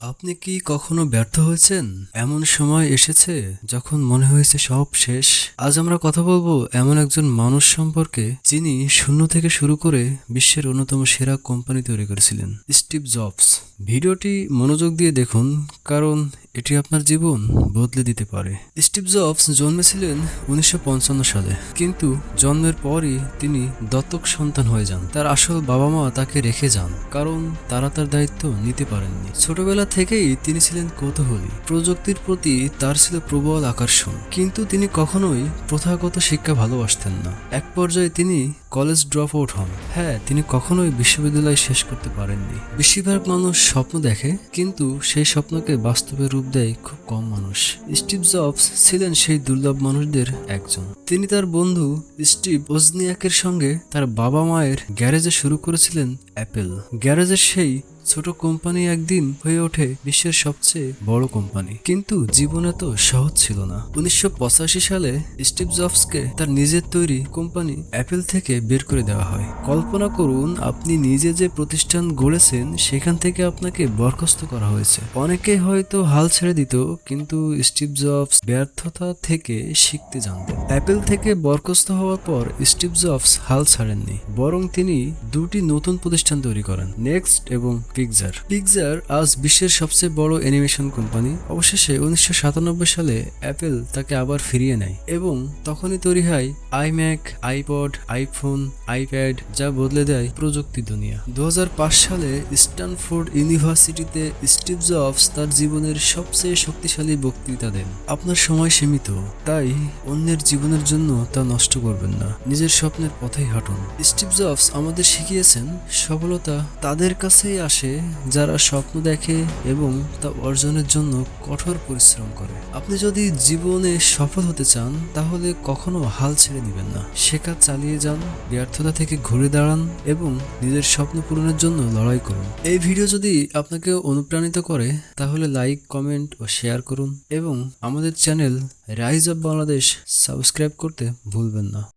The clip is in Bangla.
আপনি কি কখনো ব্যর্থ হয়েছেন? এমন সময় এসেছে যখন মনে হয়েছে সব শেষ। আজ আমরা কথা বলব এমন একজন মানুষ সম্পর্কে যিনি শূন্য থেকে শুরু করে বিশ্বের অন্যতম সেরা কোম্পানি তৈরি করেছিলেন, স্টিভ জবস। ভিডিওটি মনোযোগ দিয়ে দেখুন, কারণ এটি আপনার জীবন বদলে দিতে পারে। স্টিভ জবস জন্মেছিলেন উনিশশো পঞ্চান্ন সালে, কিন্তু জন্মের পরই তিনি দত্তক সন্তান হয়ে যান। তার আসল বাবা মা তাকে রেখে যান, কারণ তারা তার দায়িত্ব নিতে পারেননি। ছোটবেলা থেকেই তিনি ছিলেন কৌতূহলী। প্রযুক্তির প্রতি তার ছিল প্রবল আকর্ষণ, কিন্তু তিনি কখনোই প্রথাগত শিক্ষা ভালোবাসতেন না। এক পর্যায়ে তিনি কলেজ ড্রপ আউট হন। হ্যাঁ তিনি কখনোই বিশ্ববিদ্যালয় শেষ করতে পারেননি। বেশিরভাগ মানুষ স্বপ্ন দেখে, কিন্তু সেই স্বপ্নকে বাস্তবে রূপ দেয় খুব কম মানুষ। স্টিভ জবস ছিলেন সেই দুর্লভ মানুষদের একজন। তিনি তার বন্ধু স্টিভ ওজনিয়াকের সঙ্গে তার বাবা মায়ের গ্যারেজে শুরু করেছিলেন অ্যাপেল। গ্যারেজের সেই ছোট কোম্পানি একদিন হয়ে ওঠে বিশ্বের সবচেয়ে বড় কোম্পানি। কিন্তু জীবনে তো সহজ ছিল না। উনিশশো পঁচাশি সালে স্টিভ জবসকে তার নিজের তৈরি কোম্পানি অ্যাপেল থেকে বের করে দেওয়া হয়। কল্পনা করুন, আপনি নিজে যে প্রতিষ্ঠান গড়েছেন, সেখান থেকে আপনাকে বরখাস্ত করা হয়েছে। অনেকে হয়তো হাল ছেড়ে দিত, কিন্তু স্টিভ জবস ব্যর্থতা থেকে শিখতে জানতেন। অ্যাপেল থেকে বরখাস্ত হওয়ার পর স্টিভ জবস হাল ছাড়েননি, বরং তিনি দুটি নতুন প্রতিষ্ঠান তৈরি করেন, নেক্সট এবং পিকজার পিকজার আজ বিশ্বের সবচেয়ে বড় অ্যানিমেশন কোম্পানি অবশেষে উনিশশো সাতানব্বই সালে অ্যাপেল তাকে আবার ফিরিয়ে নেয় এবং তখনই তৈরি হয় আইম্যাক আইপড আইফোন আইপ্যাড যা বদলে দেয় প্রযুক্তি দুনিয়া। দু হাজার পাঁচ সালে স্ট্যানফোর্ড ইউনিভার্সিটিতে স্টিভ জবস তার জীবনের সবচেয়ে শক্তিশালী বক্তৃতা দেন। আপনার সময় সীমিত, তাই অন্যের জীবনের জন্য তা নষ্ট করবেন না। নিজের স্বপ্নের পথেই হাঁটুন। স্টিভ জবস আমাদের শিখিয়েছেন সফলতা তাদের কাছেই আসে যারা স্বপ্ন দেখে এবং তা অর্জনের জন্য কঠোর পরিশ্রম করে। আপনি যদি জীবনে সফল হতে চান, তাহলে কখনো হাল ছেড়ে দিবেন না। শেখা চালিয়ে যান, ব্যর্থতা থেকে ঘুরে দাঁড়ান এবং নিজের স্বপ্ন পূরণের জন্য লড়াই করুন। এই ভিডিও যদি আপনাকে অনুপ্রাণিত করে, তাহলে লাইক, কমেন্ট ও শেয়ার করুন এবং আমাদের channel rise of Bangladesh subscribe করতে ভুলবেন না।